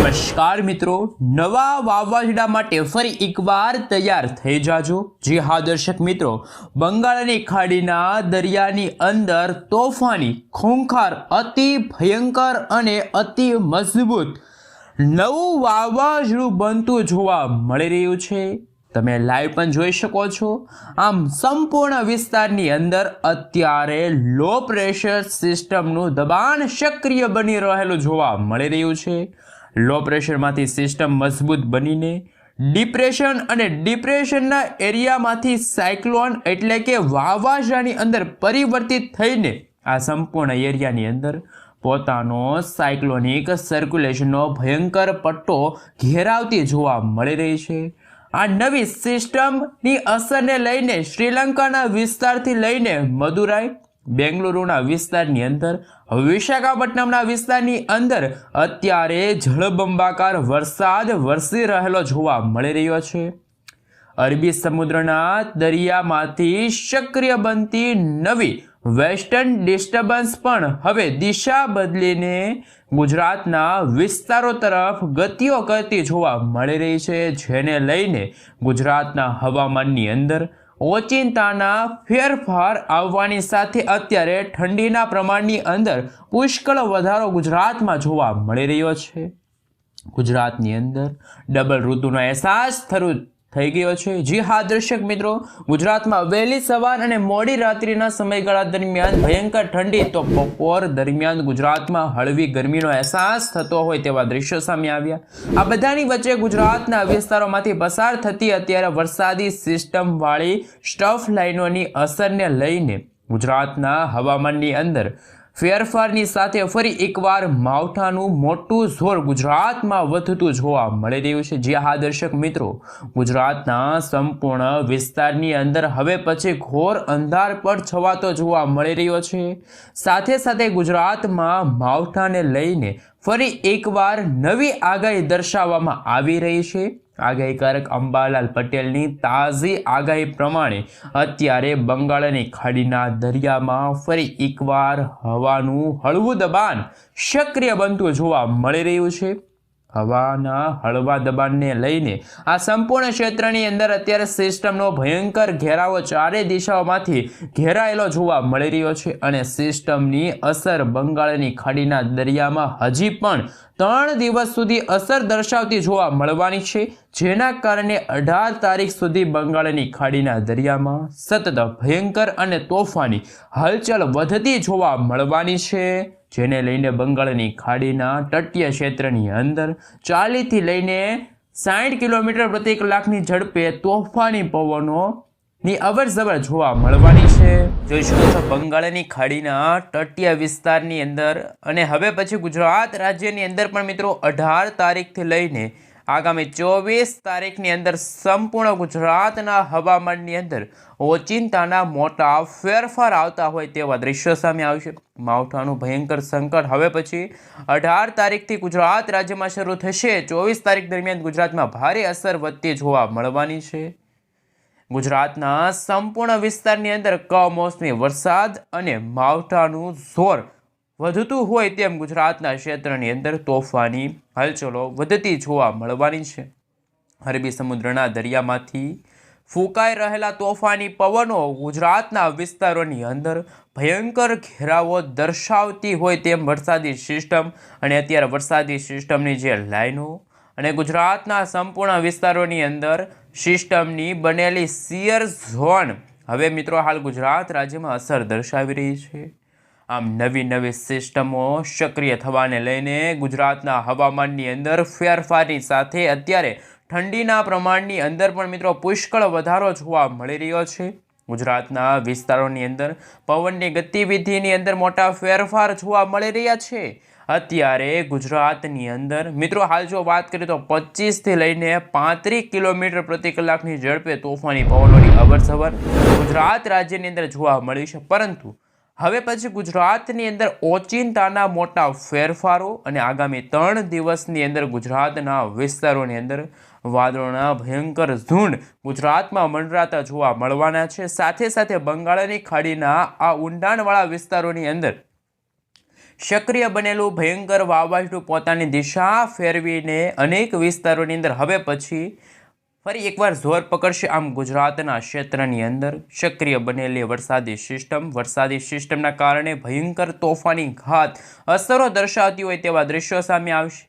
નમસ્કાર મિત્રો. નવા વાવાઝોડા માટે ફરી એકવાર તૈયાર થઈ જાજો. જી હા દર્શક મિત્રો, બંગાળની ખાડીના દરિયાની અંદર તોફાની, ખૂંખાર, અતિ ભયંકર અને અતિ મજબૂત નવું વાવાઝોડું બનતું જોવા મળી રહ્યું છે. તમે લાઈવ પણ જોઈ શકો છો. આમ સંપૂર્ણ વિસ્તારની અંદર અત્યારે લો પ્રેશર સિસ્ટમનું દબાણ સક્રિય બની રહેલું જોવા મળી રહ્યું છે. લો પ્રેશરમાંથી સિસ્ટમ મજબૂત બનીને ડિપ્રેશન અને ડિપ્રેશનના એરિયામાંથી સાયક્લોન એટલે કે વાવાઝાની અંદર પરિવર્તિત થઈને આ સંપૂર્ણ એરિયાની અંદર પોતાનો સાયક્લોનિક સર્ક્યુલેશનનો ભયંકર પટ્ટો ઘેરાવતી જોવા મળી રહી છે. આ નવી સિસ્ટમની અસરને લઈને શ્રીલંકાના વિસ્તારથી લઈને મદુરાઈ બેંગલુરુના વિસ્તારની અંદર. વિશાખાપટ્ટનમના વિસ્તારની અંદર અત્યારે જળબંબાકાર વરસાદ વરસી રહેલો જોવા મળી રહ્યો છે. અરબી સમુદ્રના દરિયામાંથી સક્રિય બનતી નવી વેસ્ટર્ન ડિસ્ટર્બન્સ પણ હવે દિશા બદલીને ગુજરાતના વિસ્તારો તરફ ગતિઓ કરતી જોવા મળી રહી છે, જેને લઈને ગુજરાતના હવામાનની અંદર ઓચિંતાના ફેરફાર આવવાની સાથે અત્યારે ઠંડીના પ્રમાણની અંદર પુષ્કળ વધારો ગુજરાતમાં જોવા મળી રહ્યો છે. ગુજરાતની અંદર ડબલ ઋતુનો અહેસાસ થરું થઈ ગયો છે. જી હા, દર્શક મિત્રો, ગુજરાતમાં વહેલી સવાર અને મોડી રાત્રિના સમયગાળા દરમિયાન ભયંકર ઠંડી તો બપોર દરમિયાન ગુજરાતમાં હળવી ગરમીનો અહેસાસ થતો હોય તેવા દ્રશ્યો સામે આવ્યા. આ બધાની વચ્ચે ગુજરાતના વિસ્તારોમાંથી પસાર થતી અત્યારે વરસાદી સિસ્ટમ વાળી સ્ટફ લાઇનોની અસરને લઈને ગુજરાતના હવામાનની અંદર ફેરફારની સાથે ફરી એકવાર માવઠાનું મોટું જોર ગુજરાતમાં વધતું જોવા મળી રહ્યું છે. જે હા, દર્શક મિત્રો, ગુજરાતના સંપૂર્ણ વિસ્તારની અંદર હવે પછી ઘોર અંધાર પર છવાતો જોવા મળી રહ્યો છે. સાથે સાથે ગુજરાતમાં માવઠાને લઈને ફરી એકવાર નવી આગાહી દર્શાવવામાં આવી રહી છે. આગાહીકારક અંબાલાલ પટેલની તાજી આગાહી પ્રમાણે અત્યારે બંગાળની ખાડીના દરિયામાં ફરી એકવાર હવાનું હળવું દબાણ સક્રિય બનતું જોવા મળી રહ્યું છે. હવાના હળવા દબાણને લઈને આ સંપૂર્ણ ક્ષેત્રની અંદર અત્યારે સિસ્ટમનો ભયંકર ઘેરાવો ચારે દિશાઓમાંથી ઘેરાયેલો જોવા મળી રહ્યો છે અને સિસ્ટમની અસર બંગાળની ખાડીના દરિયામાં હજી પણ ત્રણ દિવસ સુધી અસર દર્શાવતી જોવા મળવાની છે, જેના કારણે અઢાર તારીખ સુધી બંગાળની ખાડીના દરિયામાં સતત ભયંકર અને તોફાની હલચલ વધતી જોવા મળવાની છે. જેને લઈને બંગાળની ખાડીના તટીય ક્ષેત્રની અંદર ચાલીસથી લઈને સાઠ કિલોમીટર પ્રતિ કલાકની ઝડપે તોફાની પવનો ની અવર જવર જોવા મળવાની છે. જોઈ શકો છો બંગાળની ખાડીના તટીય વિસ્તારની અંદર અને હવે પછી ગુજરાત રાજ્યની અંદર પણ મિત્રો અઢાર તારીખથી લઈને આગામી ચોવીસ તારીખની અંદર સંપૂર્ણ ગુજરાતના હવામાનની અંદર ઓચિંતાના મોટા ફેરફાર આવતા હોય તેવા દ્રશ્યો સામે આવશે માવઠાનું ભયંકર સંકટ. હવે પછી અઢાર તારીખથી ગુજરાત રાજ્યમાં શરૂ થશે. ચોવીસ તારીખ દરમિયાન ગુજરાતમાં ભારે અસર વધતી જોવા મળવાની છે. ગુજરાતના સંપૂર્ણ વિસ્તારની અંદર કમોસમી વરસાદ અને માવઠાનું જોર વધતું હોય તેમ ગુજરાતના ક્ષેત્રની અંદર તોફાની હલચલો વધતી જોવા મળવાની છે. અરબી સમુદ્રના દરિયામાંથી ફૂંકાઈ રહેલા તોફાની પવનો ગુજરાતના વિસ્તારોની અંદર ભયંકર ઘેરાવો દર્શાવતી હોય તેમ વરસાદી સિસ્ટમ અને અત્યારે વરસાદી સિસ્ટમની જે લાઈનો અને ગુજરાતના સંપૂર્ણ વિસ્તારોની અંદર સિસ્ટમની બનેલી સિયર ઝોન હવે મિત્રો હાલ ગુજરાત રાજ્યમાં અસર દર્શાવી રહી છે. આમ નવી નવી સિસ્ટમો સક્રિય થવાને લઈને ગુજરાતના હવામાનની અંદર ફેરફારની સાથે અત્યારે ઠંડીના પ્રમાણની અંદર પણ મિત્રો પુષ્કળ વધારો જોવા મળી રહ્યો છે. ગુજરાતના વિસ્તારોની અંદર પવનની ગતિવિધિની અંદર મોટા ફેરફાર જોવા મળી રહ્યા છે. અત્યારે ગુજરાતની અંદર મિત્રો હાલ જો વાત કરીએ તો પચીસથી લઈને પાંત્રીસ કિલોમીટર પ્રતિ કલાકની ઝડપે તોફાની પવનોની અવરસવર ગુજરાત રાજ્યની અંદર જોવા મળી છે. પરંતુ હવે પછી ગુજરાતની અંદર ઓચિંતાના મોટા ફેરફારો અને આગામી ત્રણ દિવસની અંદર ગુજરાતના વિસ્તારોની અંદર વાદળોના ભયંકર ઝુંડ ગુજરાતમાં મંડરાતા જોવા મળવાના છે. સાથે સાથે બંગાળની ખાડીના આ ઊંડાણવાળા વિસ્તારોની અંદર સક્રિય બનેલું ભયંકર વાવાઝોડું પોતાની દિશા ફેરવીને અનેક વિસ્તારોની અંદર હવે પછી ફરી એકવાર જોર પકડશે આમ ગુજરાતના ક્ષેત્રની અંદર. સક્રિય બનેલી વરસાદી સિસ્ટમ વરસાદી સિસ્ટમના કારણે ભયંકર તોફાની ઘાત અસરો દર્શાવતી હોય તેવા દ્રશ્યો સામે આવશે.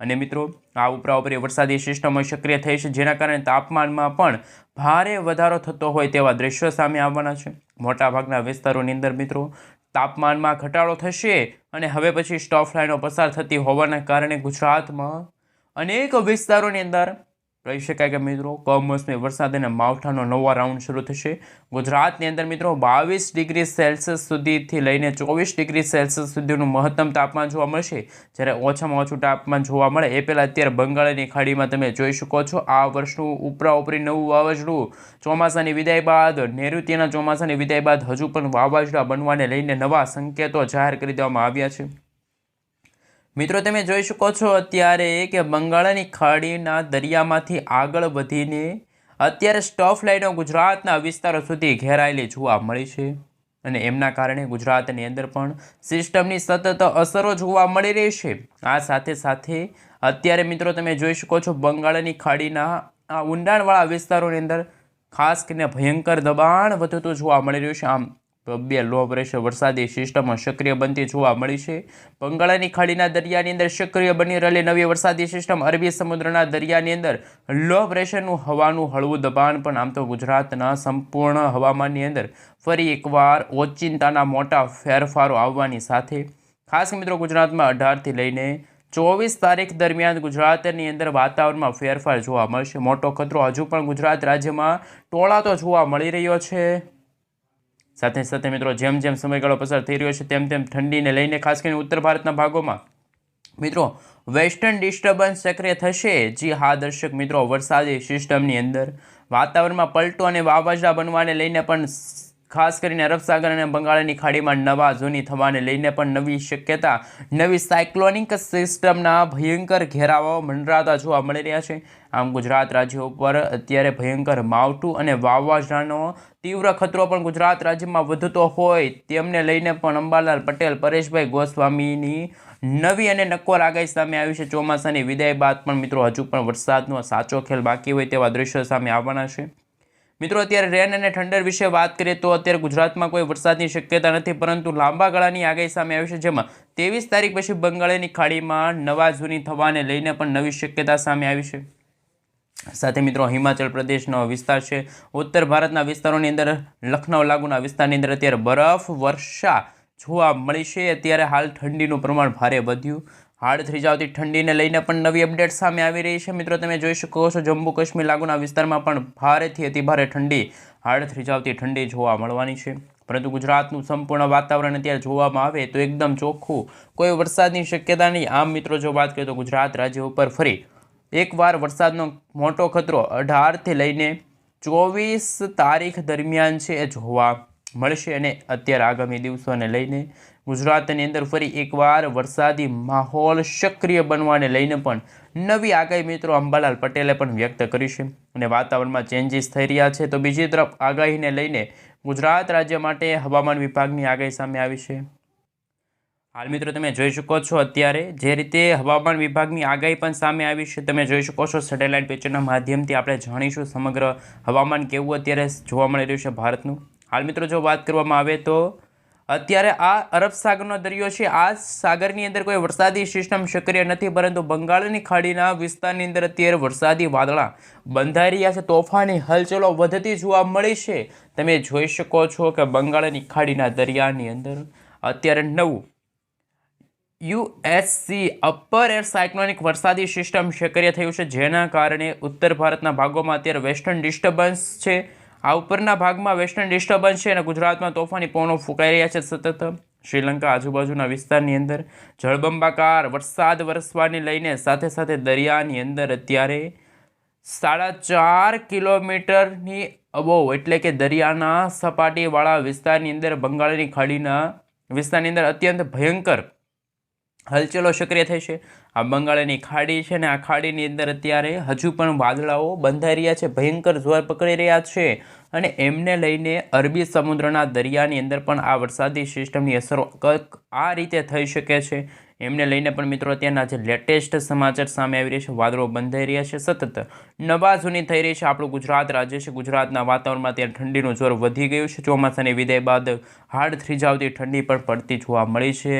અને મિત્રો, આ ઉપરાઉપરી વરસાદી સિસ્ટમો સક્રિય થઈ છે, જેના કારણે તાપમાનમાં પણ ભારે વધારો થતો હોય તેવા દ્રશ્યો સામે આવવાના છે. મોટાભાગના વિસ્તારોની અંદર મિત્રો, તાપમાનમાં ઘટાડો થશે અને હવે પછી સ્ટોફ લાઈનો પસાર થતી હોવાના કારણે ગુજરાતમાં અનેક વિસ્તારોની અંદર કહી શકાય કે મિત્રો? કમોસમી વરસાદ અને માવઠાનો નવો રાઉન્ડ શરૂ થશે. ગુજરાતની અંદર મિત્રો બાવીસ ડિગ્રી સેલ્સિયસ સુધીથી લઈને ચોવીસ ડિગ્રી સેલ્સિયસ સુધીનું મહત્તમ તાપમાન જોવા મળશે. જ્યારે ઓછામાં ઓછું તાપમાન જોવા મળે એ પહેલાં અત્યારે બંગાળની ખાડીમાં તમે જોઈ શકો છો. આ વર્ષનું ઉપરા ઉપરી નવું વાવાઝોડું. ચોમાસાની વિદાય બાદ, નૈઋત્યના ચોમાસાની વિદાય બાદ હજુ પણ વાવાઝોડા બનવાને લઈને નવા સંકેતો જાહેર કરી દેવામાં આવ્યા છે. મિત્રો, તમે જોઈ શકો છો અત્યારે કે બંગાળની ખાડીના દરિયામાંથી આગળ વધીને અત્યારે સ્ટોફ લાઇનો ગુજરાતના વિસ્તારો સુધી ઘેરાયેલી જોવા મળી છે. અને એમના કારણે ગુજરાતની અંદર પણ સિસ્ટમની સતત અસરો જોવા મળી રહી છે. આ સાથે સાથે અત્યારે મિત્રો, તમે જોઈ શકો છો બંગાળની ખાડીના આ ઊંડાણવાળા વિસ્તારોની અંદર ખાસ કરીને ભયંકર દબાણ વધતું જોવા મળી રહ્યું છે. આમ બે લો પ્રેશર વરસાદી સિસ્ટમો સક્રિય બનતી જોવા મળી છે. બંગાળની ખાડીના દરિયાની અંદર સક્રિય બની રહેલી નવી વરસાદી સિસ્ટમ અરબી સમુદ્રના દરિયાની અંદર લો પ્રેશરનું હવાનું હળવું દબાણ પણ આમ તો ગુજરાતના સંપૂર્ણ હવામાનની અંદર ફરી એકવાર ઓચિંતાના મોટા ફેરફારો આવવાની સાથે. ખાસ મિત્રો ગુજરાતમાં અઢારથી લઈને ચોવીસ તારીખ દરમિયાન ગુજરાતની અંદર વાતાવરણમાં ફેરફાર જોવા મળશે. મોટો ખતરો હજુ પણ ગુજરાત રાજ્યમાં ટોળાતો જોવા મળી રહ્યો છે. સાથે સાથે મિત્રો, જેમ જેમ સમયગાળો પસાર થઈ રહ્યો છે, તેમ તેમ ઠંડીને લઈને ખાસ કરીને ઉત્તર ભારતના ભાગોમાં, મિત્રો વેસ્ટર્ન ડિસ્ટર્બન્સ સક્રિય થશે. જી હા, દર્શક મિત્રો, વરસાદી સિસ્ટમની અંદર વાતાવરણમાં પલટો અને વાવાઝા બનવાને લઈને પણ ખાસ કરીને અરબ સાગર અને બંગાળની ખાડીમાં નવા જૂની થવાને લઈને પણ નવી શક્યતા, નવી સાયક્લોનિક સિસ્ટમના ભયંકર ઘેરાવાઓ મંડરાતા જોવા મળી રહ્યા છે. આમ ગુજરાત રાજ્ય ઉપર અત્યારે ભયંકર માવઠું અને વાવાઝોડાનો તીવ્ર ખતરો પણ ગુજરાત રાજ્યમાં વધતો હોય તેમને લઈને પણ અંબાલાલ પટેલ, પરેશભાઈ ગોસ્વામીની નવી અને નક્કોર આગાહી સામે આવી છે. ચોમાસાની વિદાય બાદ પણ મિત્રો હજુ પણ વરસાદનો સાચો ખેલ બાકી હોય તેવા દ્રશ્યો સામે આવવાના છે. મિત્રો, અત્યારે રેન અને ઠંડર વિશે વાત કરીએ તો અત્યારે ગુજરાતમાં કોઈ વરસાદની શક્યતા નથી, પરંતુ લાંબા ગાળાની આગાહી સામે આવી છે, જેમાં ત્રેવીસ તારીખ પછી બંગાળની ખાડીમાં નવા જૂની થવાને લઈને પણ નવી શક્યતા સામે આવી છે. સાથે મિત્રો, હિમાચલ પ્રદેશનો વિસ્તાર છે. ઉત્તર ભારતના વિસ્તારોની અંદર લખનઉ લાગુના વિસ્તારની અંદર અત્યારે બરફ, વર્ષા જોવા મળી છે. અત્યારે હાલ ઠંડીનું પ્રમાણ ભારે વધ્યું. હાડ થ્રીજાવતી ઠંડીને લઈને પણ નવી અપડેટ સામે આવી રહી છે. મિત્રો, તમે જોઈ શકો છો, જમ્મુ કાશ્મીર લાગુના વિસ્તારમાં પણ ભારેથી અતિભારે ઠંડી, હાડ થ્રીજાવતી ઠંડી જોવા મળવાની છે. પરંતુ ગુજરાતનું સંપૂર્ણ વાતાવરણ અત્યારે જોવામાં આવે તો એકદમ ચોખ્ખું, કોઈ વરસાદની શક્યતા નહીં. આમ, મિત્રો, જો વાત કરીએ તો ગુજરાત રાજ્ય ઉપર ફરી એકવાર વરસાદનો મોટો ખતરો અઢારથી લઈને ચોવીસ તારીખ દરમિયાન છે એ જોવા મળશે અને અત્યારે આગામી દિવસોને લઈને ગુજરાતની અંદર ફરી એકવાર વરસાદી માહોલ સક્રિય બનવાને લઈને પણ નવી આગાહી મિત્રો અંબાલાલ પટેલે પણ વ્યક્ત કરી છે. અને વાતાવરણમાં ચેન્જીસ થઈ રહ્યા છે તો બીજી તરફ આગાહીને લઈને ગુજરાત રાજ્ય માટે હવામાન વિભાગની આગાહી સામે આવી છે. હાલ મિત્રો તમે જોઈ શકો છો અત્યારે જે રીતે હવામાન વિભાગની આગાહી પણ સામે આવી છે. તમે જોઈ શકો છો સેટેલાઇટ પિક્ચરના માધ્યમથી આપણે જાણીશું સમગ્ર હવામાન કેવું અત્યારે જોવા મળી રહ્યું છે ભારતનું. હાલ મિત્રો જો વાત કરવામાં આવે તો અત્યારે આ અરબ સાગરનો દરિયો છે. આ સાગરની અંદર કોઈ વરસાદી સિસ્ટમ સક્રિય નથી, પરંતુ બંગાળની ખાડીના વિસ્તારની અંદર અત્યારે વરસાદી વાદળા બંધાઈ રહ્યા છે. તોફાની હલચલો વધતી જોવા મળી છે. તમે જોઈ શકો છો કે બંગાળની ખાડીના દરિયાની અંદર અત્યારે નવું યુએસસી અપર એર સાયક્લોનિક વરસાદી સિસ્ટમ સક્રિય થયું છે, જેના કારણે ઉત્તર ભારતના ભાગોમાં અત્યારે વેસ્ટર્ન ડિસ્ટર્બન્સ છે. આ ઉપરના ભાગમાં વેસ્ટર્ન ડિસ્ટર્બન્સ છે અને ગુજરાતમાં તોફાની પવનો ફૂંકાઈ રહ્યા છે સતત. શ્રીલંકા આજુબાજુના વિસ્તારની અંદર જળબંબાકાર વરસાદ વરસવાને લઈને સાથે સાથે દરિયાની અંદર અત્યારે સાડા ચાર કિલોમીટરની અબોવ એટલે કે દરિયાના સપાટીવાળા વિસ્તારની અંદર બંગાળની ખાડીના વિસ્તારની અંદર અત્યંત ભયંકર હલચલો સક્રિય થઈ છે. આ બંગાળની ખાડી છે ને આ ખાડીની અંદર અત્યારે હજુ પણ વાદળાઓ બંધાઈ રહ્યા છે, ભયંકર જોર પકડી રહ્યા છે અને એમને લઈને અરબી સમુદ્રના દરિયાની અંદર પણ આ વરસાદી સિસ્ટમની અસરો આ રીતે થઈ શકે છે. એમને લઈને પણ મિત્રો અત્યારના જે લેટેસ્ટ સમાચાર સામે આવી રહ્યા છે, વાદળો બંધાઈ રહ્યા છે સતત. નવા જૂની થઈ રહી છે આપણું ગુજરાત, રાજ્ય છે ગુજરાતના વાતાવરણમાં ત્યાં ઠંડીનું જોર વધી ગયું છે. ચોમાસાની વિદાય બાદ હાડ થ્રીજાવતી ઠંડી પણ પડતી જોવા મળી છે.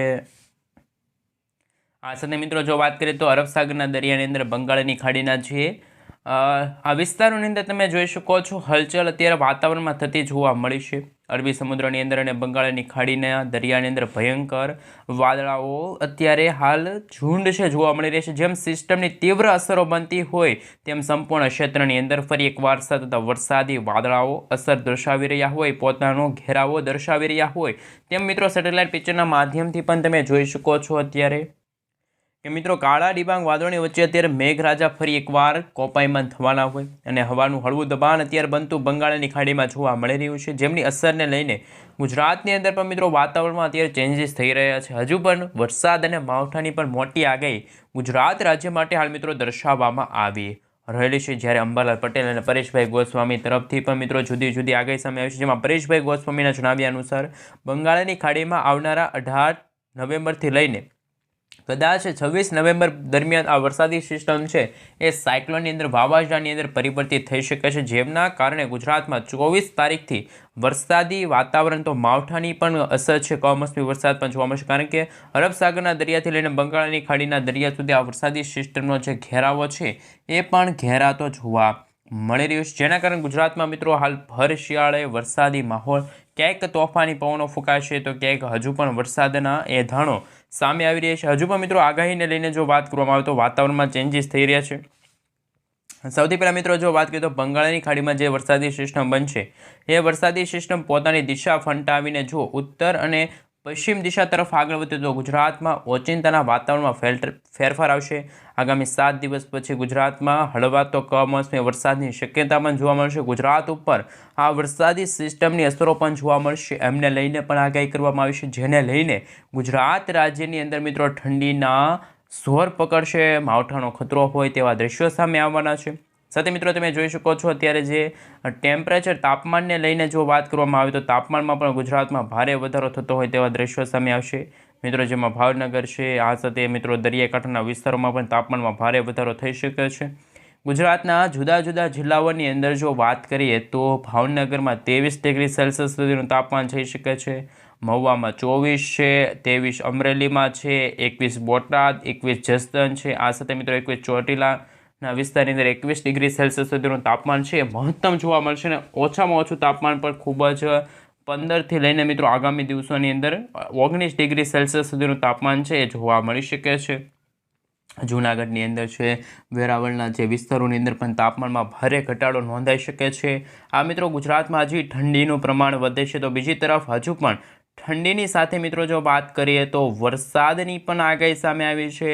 આ સાથે મિત્રો, જો વાત કરીએ તો અરબ સાગરના દરિયાની અંદર બંગાળની ખાડીના જે આ વિસ્તારોની અંદર તમે જોઈ શકો છો, હલચલ અત્યારે વાતાવરણમાં થતી જોવા મળી છે. અરબી સમુદ્રની અંદર અને બંગાળની ખાડીના દરિયાની અંદર ભયંકર વાદળાઓ અત્યારે હાલ ઝુંડ છે જોવા મળી રહી છે. જેમ સિસ્ટમની તીવ્ર અસરો બનતી હોય, તેમ સંપૂર્ણ ક્ષેત્રની અંદર ફરી એકવાર સતત વરસાદી વાદળાઓ અસર દર્શાવી રહ્યા હોય, પોતાનો ઘેરાવો દર્શાવી રહ્યા હોય. તેમ મિત્રો, સેટેલાઇટ પિક્ચરના માધ્યમથી પણ તમે જોઈ શકો છો અત્યારે. કે મિત્રો, કાળા ડિબાંગ વાદળોની વચ્ચે અત્યારે મેઘરાજા ફરી એકવાર કોપાયમાન થવાના હોય અને હવાનું હળવું દબાણ અત્યારે બનતું બંગાળની ખાડીમાં જોવા મળી રહ્યું છે. જેમની અસરને લઈને ગુજરાતની અંદર પણ મિત્રો વાતાવરણમાં અત્યારે ચેન્જીસ થઈ રહ્યા છે. હજુ પણ વરસાદ અને માવઠાની પણ મોટી આગાહી ગુજરાત રાજ્ય માટે હાલ મિત્રો દર્શાવવામાં આવી રહેલી છે. જ્યારે અંબાલાલ પટેલ અને પરેશભાઈ ગોસ્વામી તરફથી પણ મિત્રો જુદી જુદી આગાહી સામે આવી છે. જેમાં પરેશભાઈ ગોસ્વામીના જણાવ્યા અનુસાર બંગાળની ખાડીમાં આવનારા અઢાર નવેમ્બરથી લઈને કદાચ છવ્વીસ નવેમ્બર દરમિયાન આ વરસાદી સિસ્ટમ છે એ સાયક્લોનની અંદર, વાવાઝોડાની અંદર પરિવર્તિત થઈ શકે છે. જેમના કારણે ગુજરાતમાં ચોવીસ તારીખથી વરસાદી વાતાવરણ તો માવઠાની પણ અસર છે. કમોસમી વરસાદ પણ જોવા મળશે. કારણ કે અરબ સાગરના દરિયાથી લઈને બંગાળની ખાડીના દરિયા સુધી આ વરસાદી સિસ્ટમનો જે ઘેરાવો છે એ પણ ઘેરાતો જોવા મળી રહ્યું છે. જેના કારણે ગુજરાતમાં મિત્રો હાલ ભર શિયાળે વરસાદી માહોલ ક્યાંક તોફાની પવનો ફૂંકાશે તો ક્યાંક હજુ પણ વરસાદના એધાણો સામે આવી રહ્યા છે. હજુ પણ મિત્રો આગાહીને લઈને જો વાત કરવામાં આવે તો વાતાવરણમાં ચેન્જીસ થઈ રહ્યા છે. સૌથી પહેલાં મિત્રો જો વાત કરીએ તો બંગાળની ખાડીમાં જે વરસાદી સિસ્ટમ બનશે, એ વરસાદી સિસ્ટમ પોતાની દિશા ફંટાવીને જો ઉત્તર અને પશ્ચિમ દિશા તરફ આગળ વધે તો ગુજરાતમાં ઓચિંતાના વાતાવરણમાં ફેરફાર આવશે. આગામી સાત દિવસ પછી ગુજરાતમાં હળવા તો કમોસમી વરસાદની શક્યતા પણ જોવા મળશે. ગુજરાત ઉપર આ વરસાદી સિસ્ટમની અસરો પણ જોવા મળશે. એમને લઈને પણ આગાહી કરવામાં આવી છે, જેને લઈને ગુજરાત રાજ્યની અંદર મિત્રો ઠંડીના જોર પકડશે, માવઠાનો ખતરો હોય તેવા દ્રશ્યો સામે આવવાના છે. સાથે મિત્રો, તમે જોઈ શકો છો અત્યારે જે ટેમ્પરેચર તાપમાનને લઈને જો વાત કરવામાં આવે તો તાપમાનમાં પણ ગુજરાતમાં ભારે વધારો થતો હોય તેવા દ્રશ્યો સામે આવશે. મિત્રો, જેમાં ભાવનગર છે, આ સાથે મિત્રો દરિયાકાંઠાના વિસ્તારોમાં પણ તાપમાનમાં ભારે વધારો થઈ શકે છે. ગુજરાતના જુદા જુદા જિલ્લાઓની અંદર જો વાત કરીએ તો ભાવનગરમાં ત્રેવીસ ડિગ્રી સેલ્સિયસ સુધીનું તાપમાન થઈ શકે છે. મહુવામાં ચોવીસ છે, ત્રેવીસ અમરેલીમાં છે, એકવીસ બોટાદ, એકવીસ જસદન છે. આ સાથે મિત્રો એકવીસ ચોટીલાના વિસ્તારની અંદર એકવીસ ડિગ્રી સેલ્સિયસ સુધીનું તાપમાન છે. એ મહત્તમ જોવા મળશે ને ઓછામાં ઓછું તાપમાન પણ ખૂબ જ પંદરથી લઈને મિત્રો આગામી દિવસોની અંદર ઓગણીસ ડિગ્રી સેલ્સિયસ સુધીનું તાપમાન છે એ જોવા મળી શકે છે. જૂનાગઢની અંદર છે, વેરાવળના જે વિસ્તારોની અંદર પણ તાપમાનમાં ભારે ઘટાડો નોંધાઈ શકે છે. આ મિત્રો ગુજરાતમાં હજી ઠંડીનું પ્રમાણ વધે છે તો બીજી તરફ હજુ પણ ઠંડીની સાથે મિત્રો જો વાત કરીએ તો વરસાદની પણ આગાહી સામે આવી છે.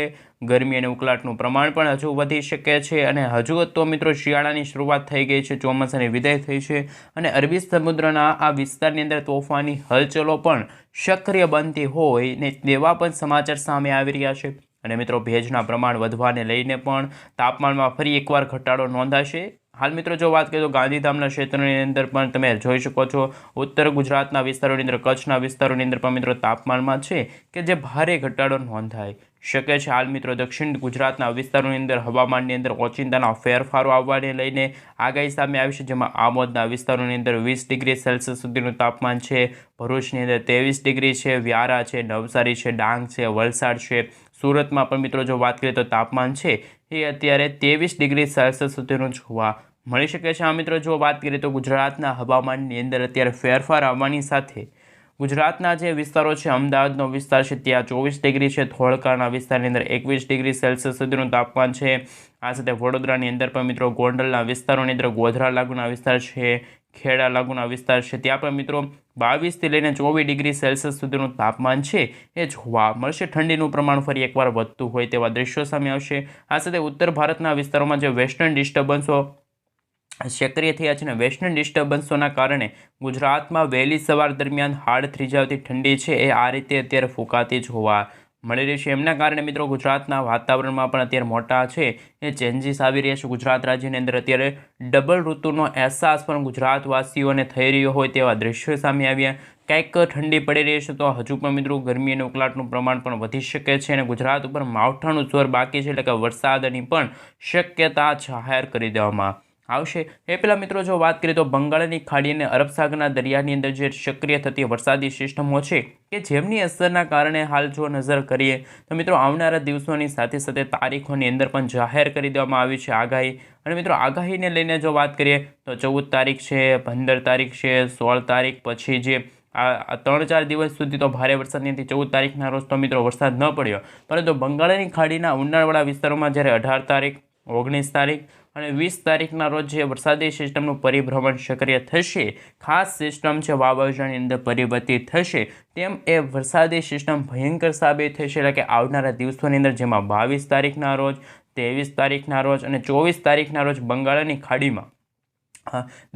ગરમી અને ઉકળાટનું પ્રમાણ પણ હજુ વધી શકે છે અને હજુ તો મિત્રો શિયાળાની શરૂઆત થઈ ગઈ છે, ચોમાસાની વિદાય થઈ છે અને અરબી સમુદ્રના આ વિસ્તારની અંદર તોફાની હલચલો પણ સક્રિય બનતી હોય ને તેવા પણ સમાચાર સામે આવી રહ્યા છે. અને મિત્રો ભેજના પ્રમાણ વધવાને લઈને પણ તાપમાનમાં ફરી એકવાર ઘટાડો નોંધાશે. હાલ મિત્રો જો વાત કરીએ તો ગાંધીધામના ક્ષેત્રની અંદર પણ તમે જોઈ શકો છો, ઉત્તર ગુજરાતના વિસ્તારોની અંદર, કચ્છના વિસ્તારોની અંદર પણ મિત્રો તાપમાનમાં છે કે જે ભારે ઘટાડો નોંધાય. શકે છે. હાલ મિત્રો, દક્ષિણ ગુજરાતના વિસ્તારોની અંદર હવામાનની અંદર ઓચિંતાના ફેરફારો આવવાને લઈને આગાહી સામે આવી છે, જેમાં આમોદના વિસ્તારોની અંદર વીસ ડિગ્રી સેલ્સિયસ સુધીનું તાપમાન છે, ભરૂચની અંદર ત્રેવીસ ડિગ્રી છે, વ્યારા છે, નવસારી છે, ડાંગ છે, વલસાડ છે. સુરતમાં પણ મિત્રો, જો વાત કરીએ તો તાપમાન છે એ અત્યારે ત્રેવીસ ડિગ્રી સેલ્સિયસ સુધીનું જોવા મળી શકે છે. આ મિત્રો, જો વાત કરીએ તો ગુજરાતના હવામાનની અંદર અત્યારે ફેરફાર આવવાની સાથે ગુજરાતના જે વિસ્તારો છે, અમદાવાદનો વિસ્તાર છે, ત્યાં ચોવીસ ડિગ્રી છે, ધોળકાના વિસ્તારની અંદર એકવીસ ડિગ્રી સેલ્સિયસ સુધીનું તાપમાન છે. આ સાથે વડોદરાની અંદર પણ મિત્રો ગોંડલના વિસ્તારોની અંદર ગોધરા લાગુના વિસ્તાર છે, ખેડા લાગુના વિસ્તાર છે. ત્યાં પણ મિત્રો બાવીસથી લઈને ચોવીસ ડિગ્રી સેલ્સિયસ સુધીનું તાપમાન છે. એ જોવા મળશે. ઠંડીનું પ્રમાણ ફરી એકવાર વધતું હોય તેવા દ્રશ્યો સામે આવશે. આ સાથે ઉત્તર ભારતના વિસ્તારોમાં જે વેસ્ટર્ન ડિસ્ટર્બન્સો સક્રિય થયા છે અને વેસ્ટર્ન ડિસ્ટર્બન્સોના કારણે ગુજરાતમાં વહેલી સવાર દરમિયાન હાડ થ્રીજાવતી ઠંડી છે. એ આ રીતે અત્યારે ફૂંકાતી જોવા મળી રહી છે. એમના કારણે મિત્રો ગુજરાતના વાતાવરણમાં પણ અત્યારે મોટા છે. એ ચેન્જીસ આવી રહ્યા છે. ગુજરાત રાજ્યની અંદર અત્યારે ડબલ ઋતુનો અહેસાસ પણ ગુજરાતવાસીઓને થઈ રહ્યો હોય તેવા દ્રશ્યો સામે આવ્યા. કંઈક ઠંડી પડી રહી છે તો હજુ પણ મિત્રો ગરમી અને ઉકળાટનું પ્રમાણ પણ વધી શકે છે અને ગુજરાત ઉપર માવઠાનું જોર બાકી છે એટલે કે વરસાદની પણ શક્યતા જાહેર કરી દેવામાં આવશે. એ પહેલાં મિત્રો જો વાત કરીએ તો બંગાળની ખાડી અને અરબ સાગરના દરિયાની અંદર જે સક્રિય થતી વરસાદી સિસ્ટમો છે કે જેમની અસરના કારણે હાલ જો નજર કરીએ તો મિત્રો આવનારા દિવસોની સાથે સાથે તારીખોની અંદર પણ જાહેર કરી દેવામાં આવી છે આગાહી. અને મિત્રો આગાહીને લઈને જો વાત કરીએ તો ચૌદ તારીખ છે, પંદર તારીખ છે, સોળ તારીખ પછી જે આ ત્રણ ચાર દિવસ સુધી તો ભારે વરસાદની હતી. ચૌદ તારીખના રોજ તો મિત્રો વરસાદ ન પડ્યો. પરંતુ બંગાળની ખાડીના ઉનાળવાળા વિસ્તારોમાં જ્યારે અઢાર તારીખ, ઓગણીસ તારીખ અને વીસ તારીખના રોજ જે વરસાદી સિસ્ટમનું પરિભ્રમણ સક્રિય થશે, ખાસ સિસ્ટમ છે વાવાઝોડાની અંદર પરિવર્તિત થશે, તેમ એ વરસાદી સિસ્ટમ ભયંકર સાબિત થશે. એટલે કે આવનારા દિવસોની અંદર જેમાં બાવીસ તારીખના રોજ, ત્રેવીસ તારીખના રોજ અને ચોવીસ તારીખના રોજ બંગાળની ખાડીમાં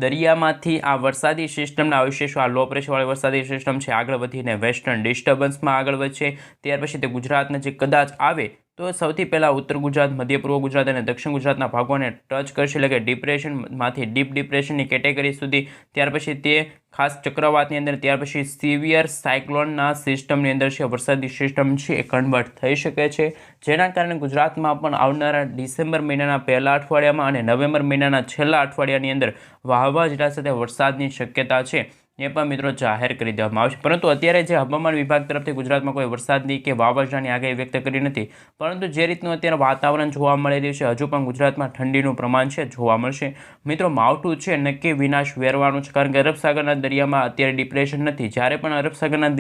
દરિયામાંથી આ વરસાદી સિસ્ટમના અવશેષો, આ લો પ્રેશરવાળી વરસાદી સિસ્ટમ છે, આગળ વધીને વેસ્ટર્ન ડિસ્ટર્બન્સમાં આગળ વધશે. ત્યાર પછી તે ગુજરાત નજીક કદાચ આવે તો સૌથી પહેલાં ઉત્તર ગુજરાત, મધ્ય પૂર્વ ગુજરાત અને દક્ષિણ ગુજરાતના ભાગોને ટચ કરશે. એટલે કે ડિપ્રેશનમાંથી ડીપ ડિપ્રેશનની કેટેગરી સુધી. ત્યાર પછી તે ખાસ ચક્રવાતની અંદર, ત્યાર પછી સિવિયર સાયક્લોનના સિસ્ટમની અંદર છે વરસાદી સિસ્ટમ છે, એ કન્વર્ટ થઈ શકે છે. જેના કારણે ગુજરાતમાં પણ આવનારા ડિસેમ્બર મહિનાના પહેલા અઠવાડિયામાં અને નવેમ્બર મહિનાના છેલ્લા અઠવાડિયાની અંદર વાવાઝોડા સાથે વરસાદની શક્યતા છે. એ પણ મિત્રો જાહેર કરી દેવામાં આવશે. પરંતુ અત્યારે જે હવામાન વિભાગ તરફથી ગુજરાતમાં કોઈ વરસાદની કે વાવાઝોડાની આગાહી વ્યક્ત કરી નથી, પરંતુ જે રીતનું અત્યારે વાતાવરણ જોવા મળી રહ્યું છે, હજુ પણ ગુજરાતમાં ઠંડીનું પ્રમાણ છે, જોવા મળશે. મિત્રો, માવઠું છે, નક્કી વિનાશ વેરવાનું છે, કારણ કે અરબસાગરના દરિયામાં અત્યારે ડિપ્રેશન નથી. જ્યારે પણ અરબસાગરના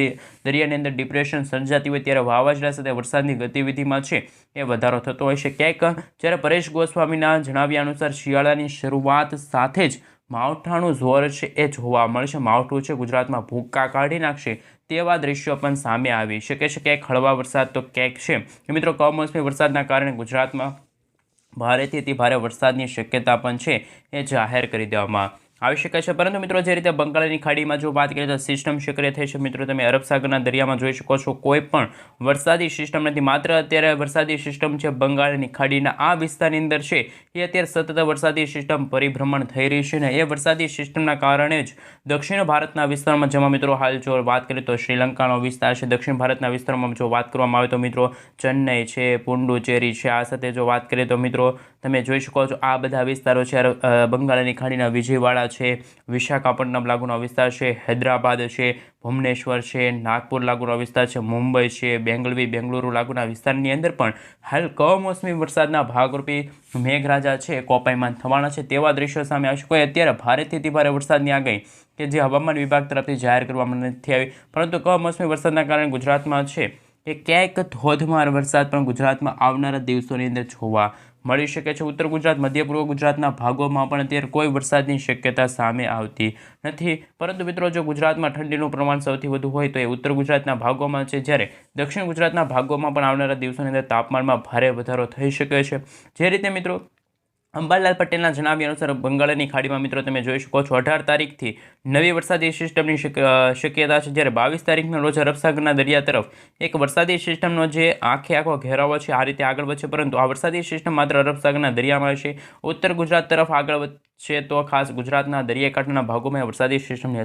દરિયાની અંદર ડિપ્રેશન સર્જાતી હોય, ત્યારે વાવાઝોડા સાથે વરસાદની ગતિવિધિમાં છે એ વધારો થતો હોય છે. ક્યાંક જ્યારે પરેશ ગોસ્વામીના જણાવ્યા અનુસાર શિયાળાની શરૂઆત સાથે જ માવઠાનું જોર છે એ જોવા મળશે. માવઠું છે ગુજરાતમાં ભૂક્કા કાઢી નાખશે તેવા દ્રશ્યો પણ સામે આવી શકે છે. ક્યાંક હળવા વરસાદ તો ક્યાંક છે. મિત્રો કમોસમી વરસાદના કારણે ગુજરાતમાં ભારેથી અતિ ભારે વરસાદની શક્યતા પણ છે એ જાહેર કરી દેવામાં આવી શકે છે. પરંતુ મિત્રો, જે રીતે બંગાળની ખાડીમાં જો વાત કરીએ તો સિસ્ટમ સક્રિય થઈ છે. મિત્રો, તમે અરબ દરિયામાં જોઈ શકો છો, કોઈ પણ વરસાદી સિસ્ટમ નથી. માત્ર અત્યારે વરસાદી સિસ્ટમ છે બંગાળની ખાડીના. આ વિસ્તારની અંદર છે એ અત્યારે સતત વરસાદી સિસ્ટમ પરિભ્રમણ થઈ રહી છે ને એ વરસાદી સિસ્ટમના કારણે જ દક્ષિણ ભારતના વિસ્તારમાં, જેમાં મિત્રો હાલ જો વાત કરીએ તો શ્રીલંકાનો વિસ્તાર છે. દક્ષિણ ભારતના વિસ્તારમાં જો વાત કરવામાં આવે તો મિત્રો, ચેન્નઈ છે, પુંડુચેરી છે. આ સાથે જો વાત કરીએ તો મિત્રો તમે જોઈ શકો છો, આ બધા વિસ્તારો છે. બંગાળની ખાડીના વિજયવાડા છે, વિશાખાપટ્ટનમ લાગુનો વિસ્તાર છે, હૈદરાબાદ છે, ભુવનેશ્વર છે, નાગપુર લાગુનો વિસ્તાર છે, મુંબઈ છે, બેંગલવી, બેંગલુરુ લાગુના વિસ્તારની અંદર પણ હાલ કમોસમી વરસાદના ભાગરૂપે મેઘરાજા છે, કોપાયમાન થવાના છે. તેવા દ્રશ્યો સામે આવશે કોઈ અત્યારે ભારેથી અતિભારે વરસાદની આગાહી કે જે હવામાન વિભાગ તરફથી જાહેર કરવામાં નથી આવી. પરંતુ કમોસમી વરસાદના કારણે ગુજરાતમાં છે કે ક્યાંક ધોધમાર વરસાદ પણ ગુજરાતમાં આવનારા દિવસોની અંદર જોવા મળી શકે છે. ઉત્તર ગુજરાત, મધ્ય પૂર્વ ગુજરાતના ભાગોમાં પણ અત્યારે કોઈ વરસાદની શક્યતા સામે આવતી નથી. પરંતુ મિત્રો, જો ગુજરાતમાં ઠંડીનું પ્રમાણ સૌથી વધુ હોય તો એ ઉત્તર ગુજરાતના ભાગોમાં છે. જ્યારે દક્ષિણ ગુજરાતના ભાગોમાં પણ આવનારા દિવસોની અંદર તાપમાનમાં ભારે વધારો થઈ શકે છે. જે રીતે મિત્રો અંબાલાલ પટેલના જણાવ્યા અનુસાર બંગાળની ખાડીમાં મિત્રો તમે જોઈ શકો છો, અઢાર તારીખથી નવી વરસાદી સિસ્ટમની શક- શક્યતા છે. જ્યારે બાવીસ તારીખના રોજ અરબસાગરના દરિયા તરફ એક વરસાદી સિસ્ટમનો જે આખે આખો ઘેરાવો છે, આ રીતે આગળ વધશે. પરંતુ આ વરસાદી સિસ્ટમ માત્ર અરબસાગરના દરિયામાં હશે. ઉત્તર ગુજરાત તરફ આગળ વધશે તો ખાસ ગુજરાતના દરિયાકાંઠાના ભાગોમાં વરસાદી સિસ્ટમની